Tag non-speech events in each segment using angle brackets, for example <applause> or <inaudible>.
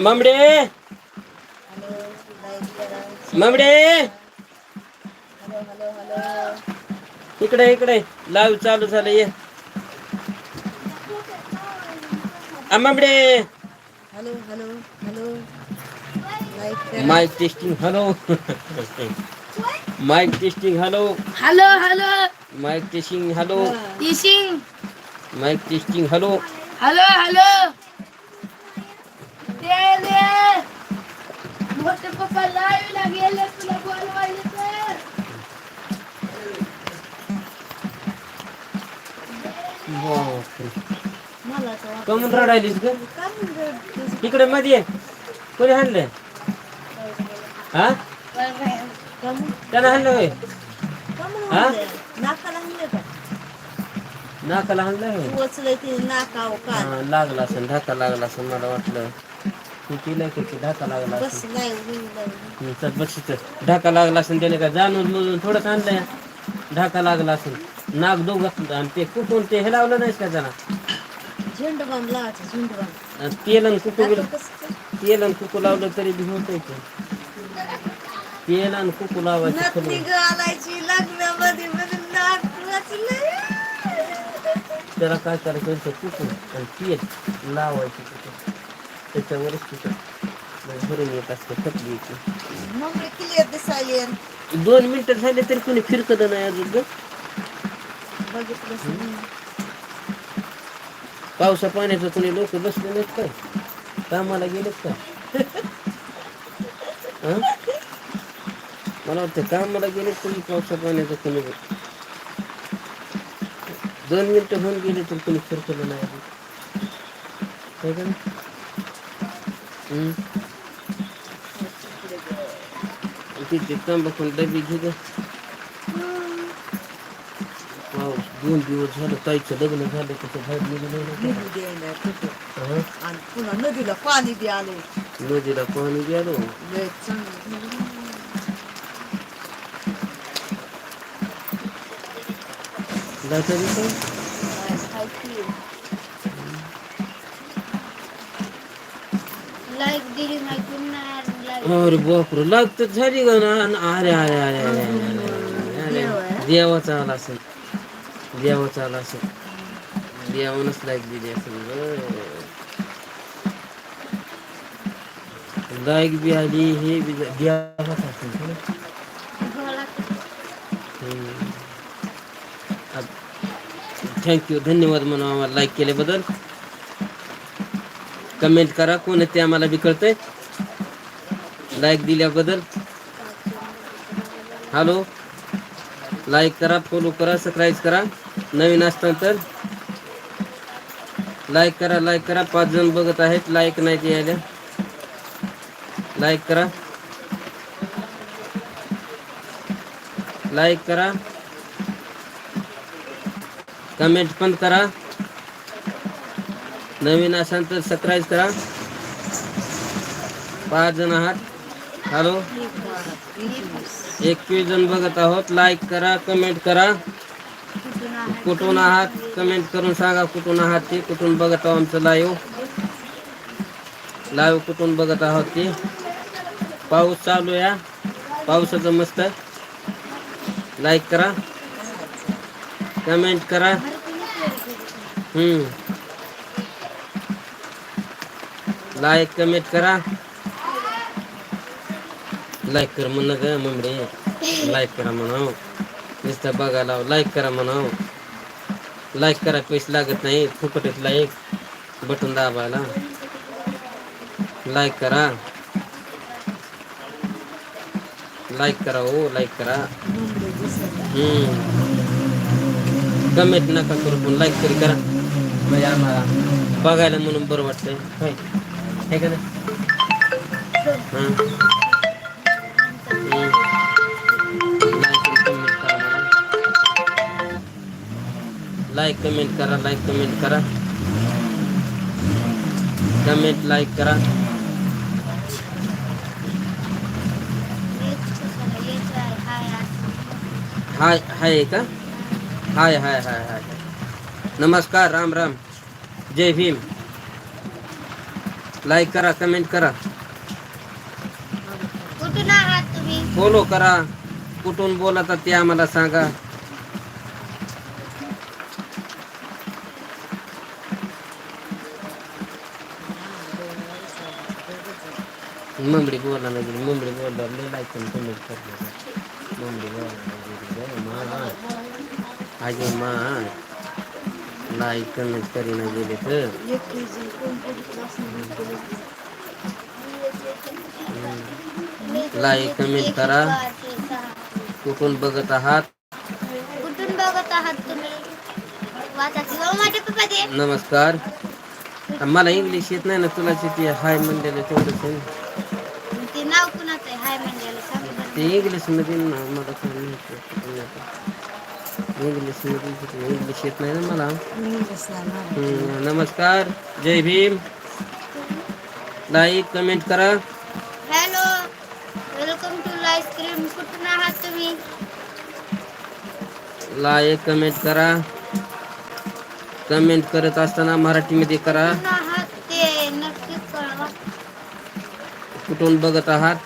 ममडे! ममडे! Hello hello hello इकडे इकडे. लाईव्ह चालू झालं ये. ममडे! Hello hello hello. Mic testing hello. Mic testing hello. Hello hello. Mic testing hello. टिशिंग mic testing hello. Hello hello. मोठे पप्पा गेले तुला बोलवायले तर. बापरे. मला तर वाटतं कमून रडायलीस ग? का? इकडे मध्ये ये. कोणी हाणलंय? हा? का त्यानं हाणलं होय? का म्हणून हा? नाकाला का नाकाला हाणलंय होय? तू ते नाकाव हा, लागला असेल धाका लागला असेल मला वाटलं. तू केलं की ते धाका लागला बस नाही होईल नाही. ढाका लागला असेल त्याने काय जाणून बुजून थोडंच आणलंय. ढाका लागला असेल. नाक दोघं आणि ते कुठून ते हे लावलं नाहीस का जरा? झेंडू बाम लावायचं झेंडू बाम. आणि तेल आणि कुकू बिल- कसं. तेल आणि कुकू लावलं तरी बी होतंय ते. तेल आणि कुकू लावायचं नथनी खाली घालायची लग्नामध्ये मध्ये नाक वाचलंय त्याला काय करायचं? कुकू आणि तेल लावायचं त्याच्यावरच मग भरून येत असते थकली की मग क्लिअर दिसायली. दोन मिनिटं झाले तरी कोणी फिरकत नाही अजून ग. पावसा पाण्याचं कोणी लोक बसले नाहीत काय? कामाला गेलेत का <laughs> हं? मला वाटतं कामाला गेलेत कोणी पावसा पाण्याचं कोणी दोन मिनिटं होऊन गेले तर कोणी फिरकलं नाही अजून. है का नाही? हं? तिथे तंबाखू डबी घे ग पाऊस दोन दिवस झालं ताईचं लग्न झालं तिथं बाहेर निघून निघू द्यायला कुठं. हं? आणि पुन्हा नदीला पाणी बी आले नदीला पाणी गेलो लय चांगलं जाता लाईक दिली माहिती नाही लाईक अरे बापरे लागत झाली का ना? अरे अरे अरे अरे देवाचा आला असेल. देवाचा आला असेल. देवानच लाईक दिली असेल लाईक बी आली हे बी देवाचा असेल है? थँक्यू धन्यवाद म्हणून आम्हाला लाईक केल्याबद्दल. कमेंट करा कोण ते आम्हाला बी कळतंय लाईक दिल्याबद्दल. हॅलो लाईक करा फॉलो करा सबस्क्राईब करा. नवीन असताना तर लाईक करा लाईक करा. पाच जण बघत आहेत लाईक नाही यायला. लाईक करा. लाईक करा. कमेंट पण करा. नवीन असाल तर सबस्क्राईब करा. पाच जण आहात. हॅलो एकवीस जण बघत आहोत. लाईक करा कमेंट करा. कुठून आहात? कमेंट करून सांगा कुठून आहात ते. कुठून बघत आहोत आमचं लाईव्ह लाईव्ह कुठून बघत आहोत ते? पाऊस चालू या पावसाचं मस्त. लाईक करा. कमेंट करा. हम्म. लाईक कमेंट करा. लाईक कर म्हण ग मम्मी. लाईक करा म्हणाव नुसतं बघायला लाईक करा म्हणाव लाईक करा पैसे लागत नाही. फुकट लाईक बटन दाबायला. लाईक करा. लाईक करा हो लाईक करा. हम्म. कमेंट नका करू पण लाईक तरी करा. म्हणजे आम्हाला बघायला म्हणून बरं वाटतंय. काय हे का नाही? हाँ। कमेंट करा लाईक कमेंट करा। कमेंट लाईक करा। हाय हाय का हाय हाय हाय हाय नमस्कार, राम राम। जय भीम। लाईक करा कमेंट करा. कुठून आहात तुम्ही? फॉलो करा. कुठून बोलतात ते आम्हाला सांगा. मुंबडी बोला ना गेली मुंबडी लय लाईक आणि कमेंट करले मुंबडी बोला गेली मा. आगे मा. कमेंट करीना गेले तर. लाईक कमेंट करा. कुठून बघत आहात? कुठून बघत आहात तुम्ही? ते. नमस्कार. मला इंग्लिश येत नाही ना तुला ते हाय म्हणलेलं तेवढंच आहे. ते नाव कुणाचं आहे? हाय. ते इंग्लिशमध्ये मला इंग्लिश इंग्लिश येत नाही ना मला. हम्म, नमस्कार जय भीम. लाईक कमेंट करा. Hello welcome to ice cream कुठून आहात तुम्ही? लाईक कमेंट करा. कमेंट करत असताना मराठीमध्ये करा. कुठून आहात ते? नक्की कळवा. कुठून बघत आहात?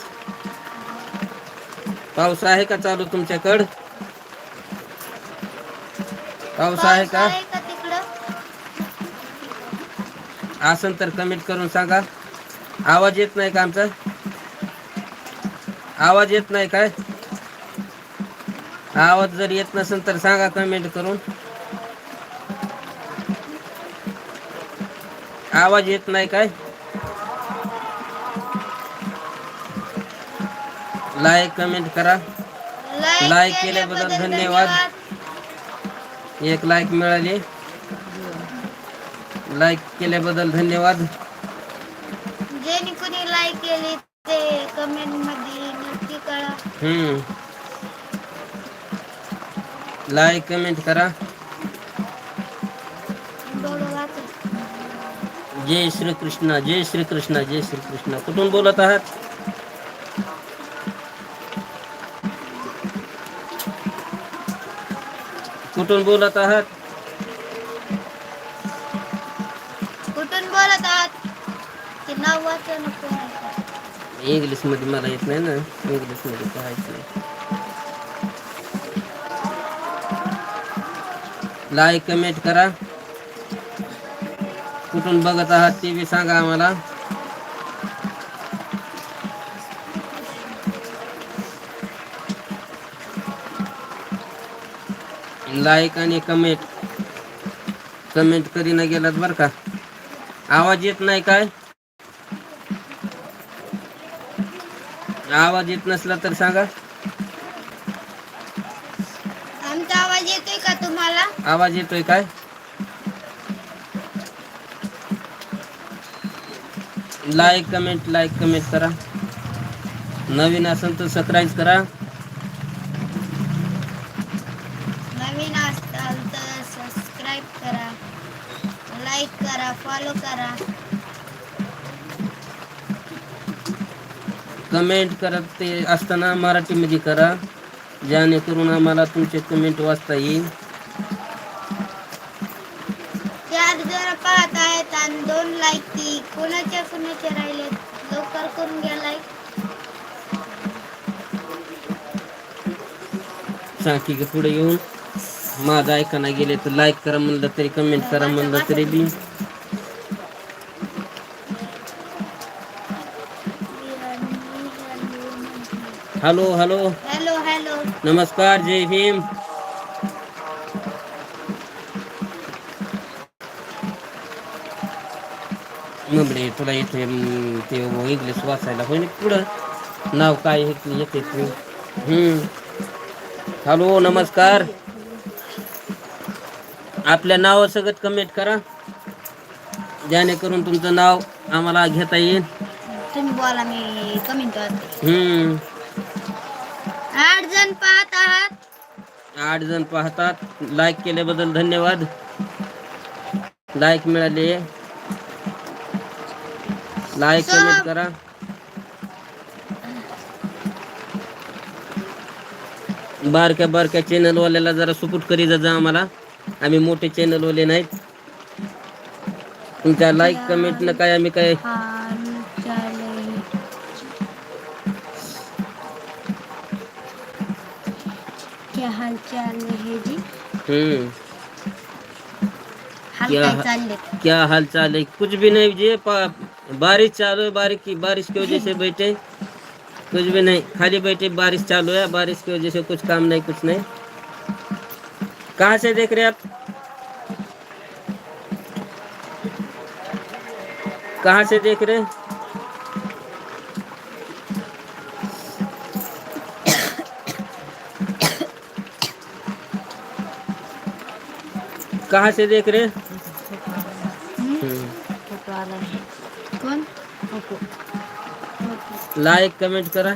पाऊस आहे का चालू तुमच्याकड? पाऊस आहे का? असन तर कमेंट करून सांगा. आवाज येत नाही का आमचा? आवाज येत नाही काय? आवाज जर येत नसेल तर सांगा कमेंट करून. आवाज येत नाही काय? लाईक कमेंट करा. Like केल्याबद्दल धन्यवाद. एक लाईक मिळाली. लाईक केल्याबद्दल धन्यवाद. ज्याने कोणी लाईक केली ते कमेंट मध्ये नक्की हम्म. लाईक कमेंट करा. जय श्री कृष्ण जय श्री कृष्ण जय श्री कृष्ण कुठून बोलत आहात? कुठून बोलत आहात? कुठून बोलत आहात? इंग्लिशमध्ये मला येत नाही ना. इंग्लिशमध्ये पाहायचं नाही. लाईक कमेंट करा. कुठून बघत आहात ते बी सांगा आम्हाला. लाईक आणि कमेंट कमेंट करीना गेलात बरं का. आवाज येत नाही काय? आवाज येत नसला तर सांगा. आमचा आवाज येतोय का तुम्हाला? आवाज येतोय काय? लाईक कमेंट लाईक कमेंट करा. नवीन असेल तर सबस्क्राईब करा नवीन असताल तर सबस्क्राईब करा लाईक करा फॉलो करा. कमेंट करत ते असताना मराठीमध्ये करा. जेणेकरून आम्हाला तुमचे कमेंट वाचता येईल. चार जण पाहत आहेत आणि दोन लाईक ती कोणाच्या कोणाचे राहिले लवकर करून घ्या लाईक सांग की पुढे येऊन. माझं ऐकायला गेले तर लाईक करा म्हणलं तरी कमेंट करा म्हणलं तरी बी. हॅलो हॅलो हॅलो हॅलो नमस्कार जय भीम तुला येते अं, ते इंग्लिश वाचायला ना पुढं नाव काय येते तू हम्म हॅलो नमस्कार आपल्या नावासकट कमेंट करा जेणेकरून तुमचं नाव आम्हाला घेता येईल तुम्ही बोला मी कमेंट करते हम्म जण पाहत आहात आठ जण पाहतात. लाईक केल्याबद्दल धन्यवाद. लाईक मिळाले. लाईक. कमेंट करा. बारक्या बारक्या चॅनल वाल्याला जरा सपोर्ट करी जा आम्हाला. आम्ही मोठे चॅनल वाले नाहीत. तुमच्या लाईक कमेंट न काय आम्ही काय क्या- क्या हाल चाल है? कुछ भी नहीं जी बारिश चालू है बारिश की बारिश की वजह से <laughs> बैठे। कुछ भी नहीं खाली बैठे बारिश चालू है बारिश की वजह से कुछ काम नहीं कुछ नहीं। कहाँ से देख रहे आप? कहाँ से देख रहे हैं? कहाँ से देख रहे। कोण लाईक कमेंट करा।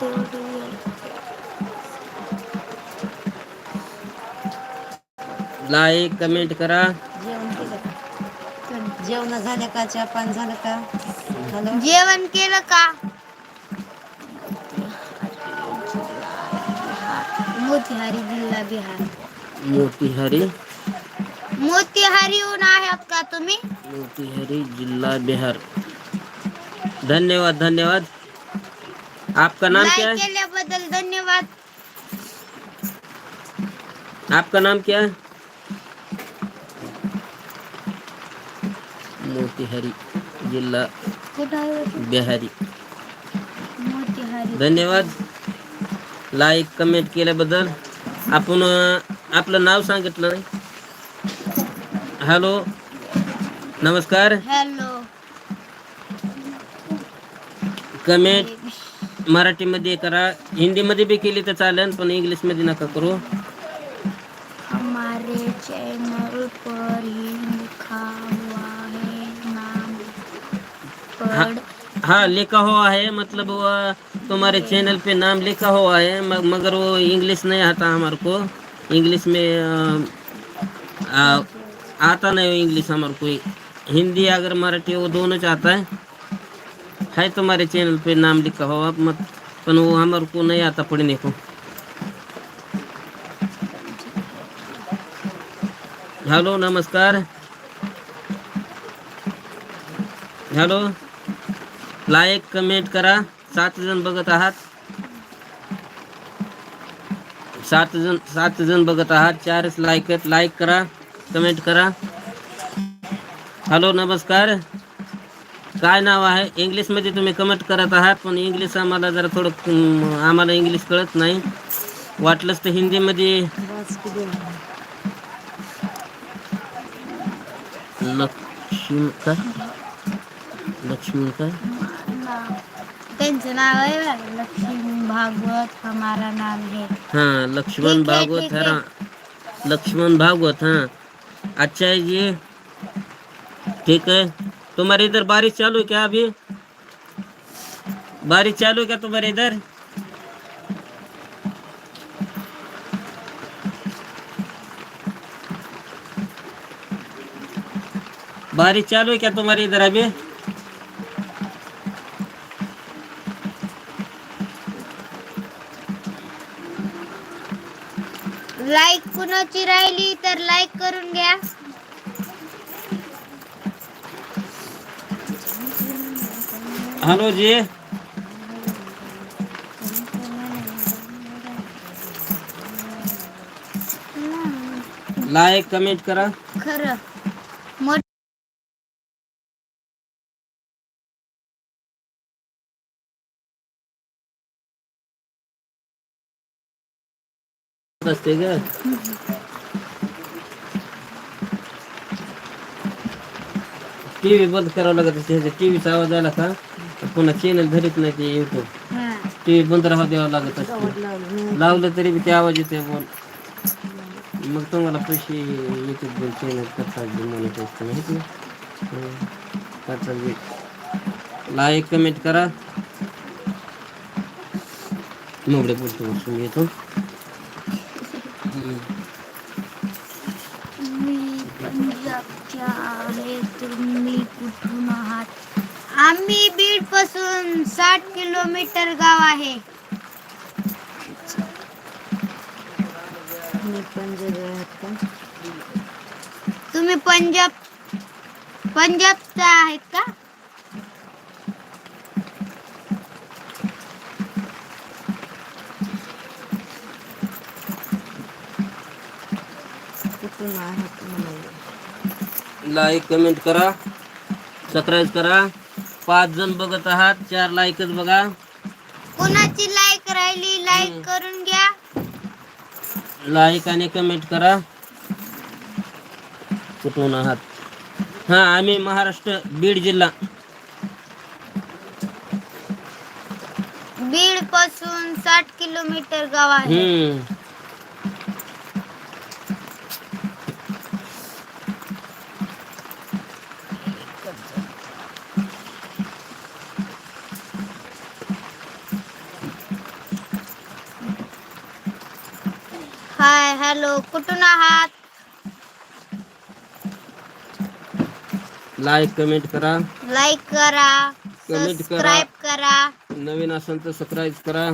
तेवढं लाईक कमेंट करा। जेवण झालं का चहा पान झालं का। हॅलो? जेवण केलं का? मोतिहारी जिल्हा बिहार। मोतीहारी। मोतिहारीहून आहात का तुम्ही? मोतीहारी जिला बिहार। धन्यवाद धन्यवाद। आपका नाम क्या है? केल्याबद्दल धन्यवाद। आपका नाम क्या है? मोतीहारी जिल्हा होते? बिहारी। मोतिहारी। धन्यवाद। लाईक कमेंट केल्याबद्दल। आपण आपलं नाव सांगितलं नाही हॅलो नमस्कार. हॅलो कमेंट मराठीमध्ये करा. हिंदीमध्ये बी केली तर चालेल पण इंग्लिशमध्ये नका करू. हमारे चैनल पर ही लिखा हुआ है नाम पढ़ हाँ लिखा हुआ है मतलब वो तुम्हारे चैनल पे नाम लिखा हुआ है मगर वो इंग्लिश नहीं आता हमारे को। इंग्लिश में आ, आता नहीं इंग्लिश हमारे कोई। हिंदी अगर मराठी वो दोनों चाहता है है तुम्हारे चैनल पे नाम लिखा हुआ मत पण वो हमारे को नहीं आता पढ़ने को। हेलो नमस्कार। हॅलो लाईक कमेंट करा। सात जण बघत आहात। सात जण सात जण बघत आहात. चारच लाईक आहेत. लाईक करा. कमेंट करा. हॅलो नमस्कार. काय नाव आहे? इंग्लिशमध्ये तुम्ही कमेंट करत आहात पण इंग्लिश आम्हाला जरा थोडं आम्हाला इंग्लिश कळत नाही. वाटलंच तर हिंदीमध्ये लक्ष्मी काय लक्ष्मी काय त्यांचं नाव आहे लक्ष्मी. भागवत हमारा नाम है। हाँ लक्ष्मण भागवत है। लक्ष्मण भागवत हाँ। अच्छा है जी ठीक है। तुम्हारे इधर बारिश चालू क्या अभी? बारिश चालू क्या तुम्हारे इधर? बारिश चालू है क्या तुम्हारे इधर अभी? कुणाची राहिली तर लाईक करून घ्या. हेलो जी. लाईक कमेंट करा. खरं मोठ असते ग टी व्ही बंद करावं लागत असते. टी व्हीचा आवाज आला का पुन्हा चॅनल धरीत नाही ते युट्यूब हा. टी व्ही बंद राहू द्यावं लागत असते. लावलं तरी बी ते आवाज येते बोल. मग तुम्हाला पैसे युट्यूब चॅनल करतात म्हणत असते माहिती. करतात लाईक कमेंट करा. मोगडे बोलतो येतो. मी पंजाबच्या आहे तुम्ही कुठून आहात आम्ही बीडपासून साठ किलोमीटर गाव आहे. मी पंजाबी आहात का? तुम्ही पंजाब पंजाबचा आहेत का? लाईक कमेंट करा. सबस्क्राईब करा. पाच जण बघत आहात. चार लाईकच बघा. कोणाची लाईक राहिली लाईक. करून घ्या. लाईक आणि कमेंट करा. कुठून आहात? हा आम्ही महाराष्ट्र बीड जिल्हा. बीडपासून साठ किलोमीटर गाव आहे. हॅलो कुठून आहात? लाईक कमेंट करा. लाईक करा Comment करा. करा. नवीन असेल तर सबस्क्राईब करा.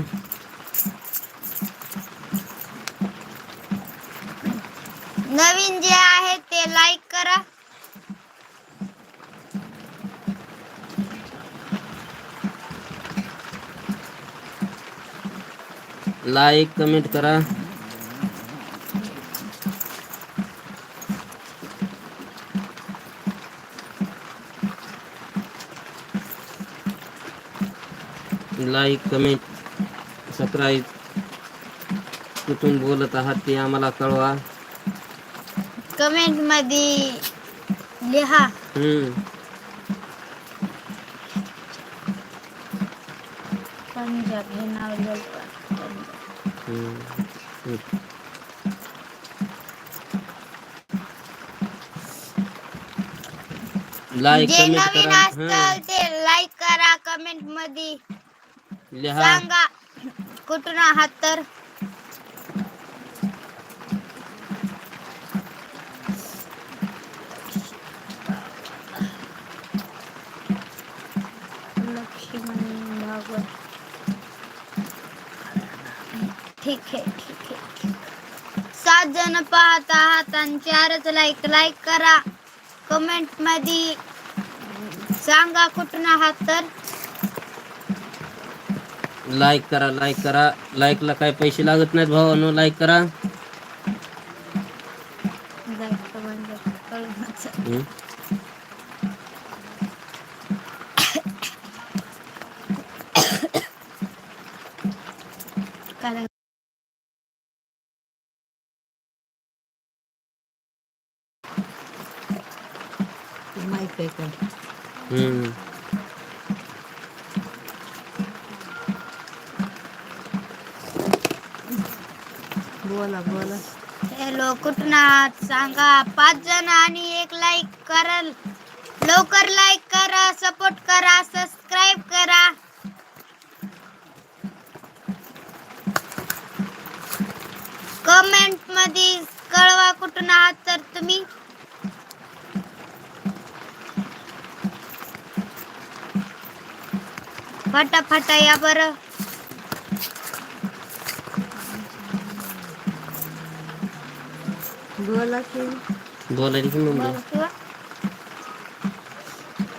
नवीन जे आहे ते लाईक करा. लाईक कमेंट करा. लाईक कमेंट सबस्क्राईब कुठून बोलत आहात ते आम्हाला कळवा कमेंटमध्ये लिहा हम्म पंजाब हे नाव लिहिलं. हम्म. हम्म. लाईक जे कमेंट नवीन करा असतं. ते लाईक करा कमेंटमध्ये लिहा. सांगा. कुठून आहात तर? लक्ष्मण भागवत ठीक आहे ठीक आहे. सात जण पाहत आहात आणि चारच लाईक लाईक करा. कमेंटमध्ये सांगा कुठून आहात तर? लाईक करा लाईक करा. लाईकला काय पैसे लागत नाहीत भावानो. लाईक करा. बोला बोला. हॅलो कुठून आहात सांगा पाच जण आणि एक लाईक करल लवकर लाईक करा सपोर्ट करा सबस्क्राईब करा. कमेंटमध्ये कळवा कुठून आहात तर तुम्ही. फटाफटा या बरं. बोला की. बोलायली की मम्मी किंवा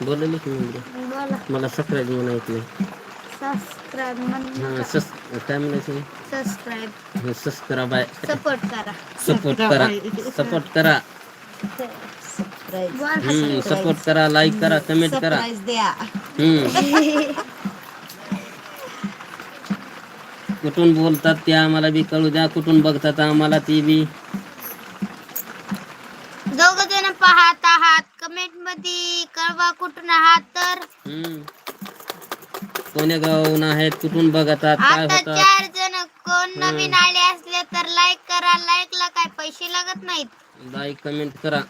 बोलायली की मम्मी बोला. मला सबस्क्राईब म्हणून ऐकले सबस्क्राईब हां म्हणून सस काय म्हणायचं? सबस्क्राईब सबस्क्राईब आहे. सपोर्ट करा. सपोर्ट करा. सपोर्ट करा. सरप्राईज बोला. हम्म सपोर्ट करा लाईक करा कमेंट करा. सरप्राईज द्या. हम्म. कुठून बोलतात ते आम्हाला बी कळू द्या. कुठून बघतात आम्हाला ती बी दोघ जण पाहत आहात कमेंटमध्ये कळवा कुठून आहात तर हम्म कोण्या आहेत कुठून बघतात काय आता होतात चार जण कोण नवीन आले असले तर लाईक करा लाईक ला काय पैसे लागत नाहीत. लाईक कमेंट करा.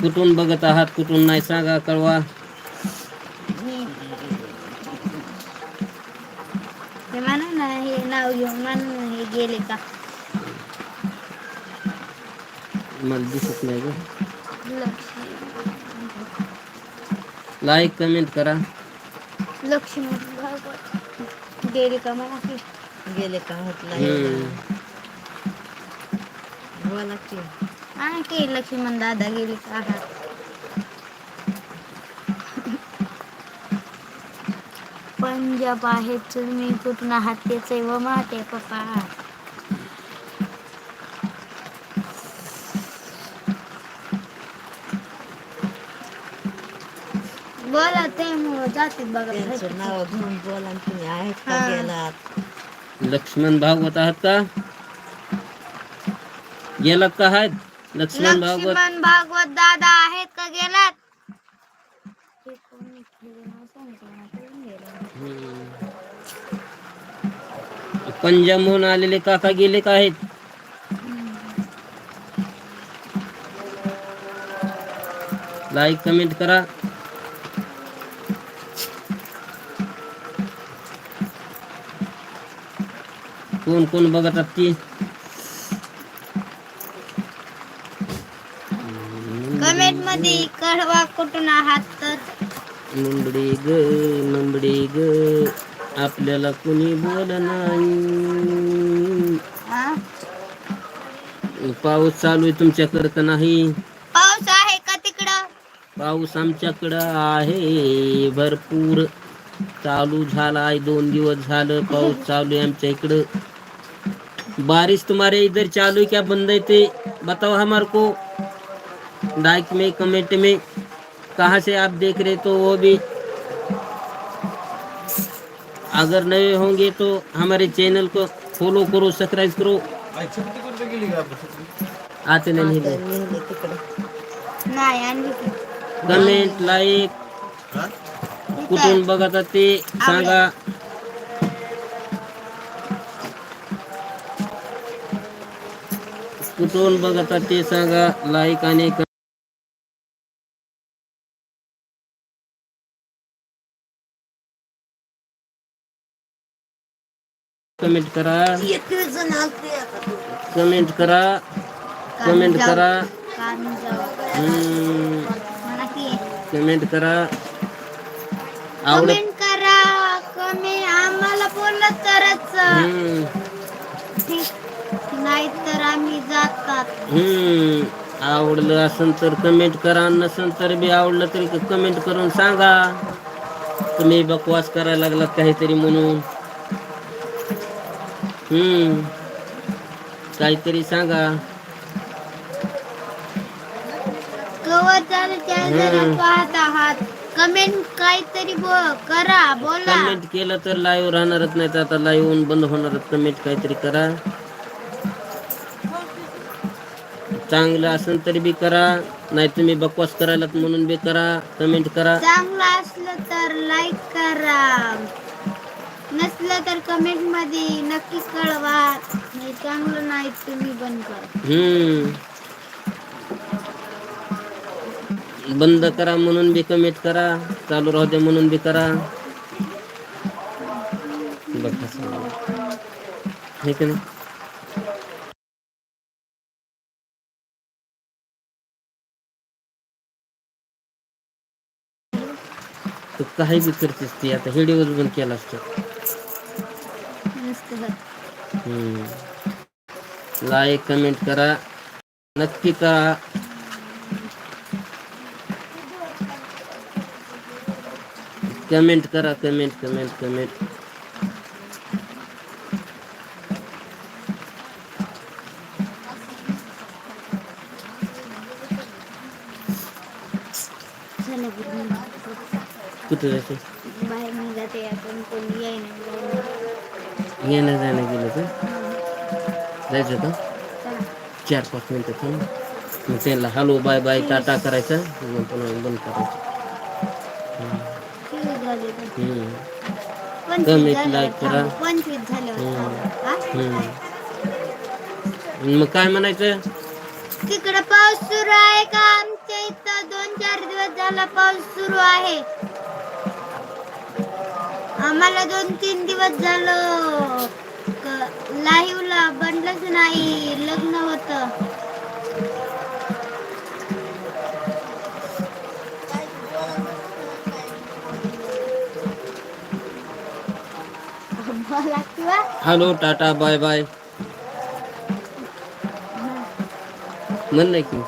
कुठून बघत आहात कुठून नाही सांगा कळवा. हे म्हणा ना हे नाव घेऊन म्हणा ना हे गेले का? मला दिसत नाही ग. लक्ष्मी लाईक कमेंट करा. लक्ष्मी भागवत. गेले का गेले का म्हटलं हम्म. बोला की. हा की लक्ष्मण दादा गेले का? आहात पंजाब आहे तुम्ही कुठून आहात? त्याच व माते पप्पा. जाते त्यांचं नाव घेऊन बोला आणि तुम्ही आहेत का हा. गेलात लक्ष्मण भागवत आहात का गेलात का आहेत लक्ष्मण भागवत लक्ष्मण भागवत। दादा आहेत का गेलात? हम्म. पंजाबहून आलेले काका गेले का आहेत? लाईक कमेंट करा. कोण कोण बघत ती? कमेंटमध्ये कळवा कुठून आहात तर. नंबडी ग नंबडी ग. आपल्याला कुणी बोल नाही. हा? पाऊस चालू आहे तुमच्याकडे तर नाही? पाऊस आहे का तिकडं? पाऊस आमच्याकडं आहे भरपूर. चालू झाला आहे दोन दिवस झालं पाऊस चालू आहे आमच्या इकडं. बारिश तुम्हारे इधर चालू क्या बंद है? ते बताओ हमारे को लाइक में कमेंट में कहाँ से आप देख रहे तो वो भी। अगर नए होंगे तो हमारे चैनल को फॉलो करो सब्सक्राइब करो। आते नहीं. कमेंट लाईक इथं कुठून बघत ते सांगा। कुठून बघत ते सांगा लाईक आणि कमेंट करा. कमेंट करा. कमेंट. करा. कमेंट करा. आवडत करा. कमी आम्हाला बोललं तरच. हम्म, ठीक नाही तर आम्ही जातात. हम्म, आवडलं असेल तर कमेंट करा नसेल तर बी आवडलं तरी कमेंट करून सांगा. तुम्ही बकवास करायला लागलात काहीतरी म्हणून. हम्म काहीतरी सांगा. चॅनल. पाहत आहात कमेंट काहीतरी बो- करा बोला. कमेंट केलं तर लाईव्ह राहणारच नाही तर आता लाईव्ह बंद होणारच. कमेंट काहीतरी करा. चांगलं असेल तरी बी करा नाही तुम्ही बकवास करायलात म्हणून बी करा कमेंट करा. चांगलं असलं तर लाईक करा. नसलं तर कमेंटमध्ये नक्की कळवा. नाही चांगलं नाही तुम्ही बंद करा हम्म. बंद करा म्हणून बी कमेंट करा चालू राहू दे म्हणून बी करा. बघ कसं आहे. हे तू काही बी करतेस ती आता व्हिडिओ बंद केला असतो. नसतं लाईक कमेंट करा. नक्की करा. कमेंट करा कमेंट कमेंट कमेंट चला बरं, कुठं जायचं बाहेर निघते आपण कोणी येईना. येणं जाणं गेलं तर? जायचं चला. चार पाच मिनटं थांब. मग त्यांना हॅलो बाय बाय टाटा करायचं. मग पुन्हा बंद करायचं. like थांबा. करा. मग काय म्हणायचं? तिकडे पाऊस सुरू आहे का? आमच्या इथं दोन चार दिवस झाला पाऊस सुरू आहे. आम्हाला दोन तीन दिवस झालं. लाईव्ह ला बनलंच नाही लग्न होत. Hello tata bye bye. म्हण नाही की.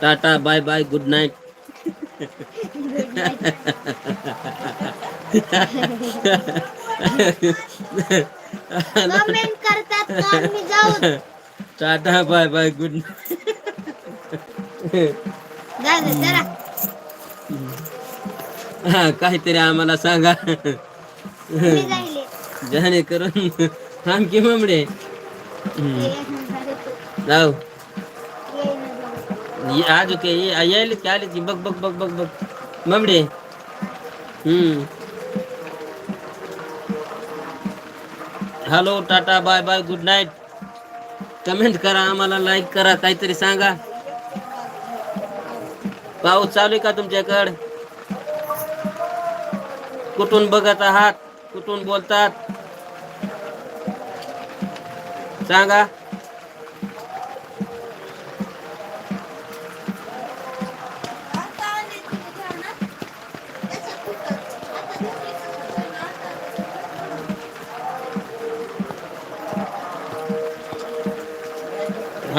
Tata bye bye good night. <laughs> Comment करतात का? आम्ही जाऊ. टाटा बाय बाय गुड दादा जरा हा, काहीतरी आम्हाला सांगा. मी जाहिले जाणे करून थांब की ममडे. जाऊ. आज ओके यायले की आले की? बघ बघ बघ बघ बघ. ममडे हम्म. Hello tata bye bye good night comment करा आम्हाला लाईक करा काहीतरी सांगा. पाऊस चालू आहे का तुमच्याकडं? कुठून बघत आहात? कुठून बोलतात? सांगा.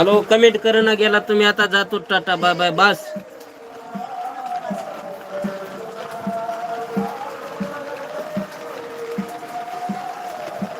हॅलो कमेंट करणं गेला तुम्ही आता जातो टाटा बाय बाय बस.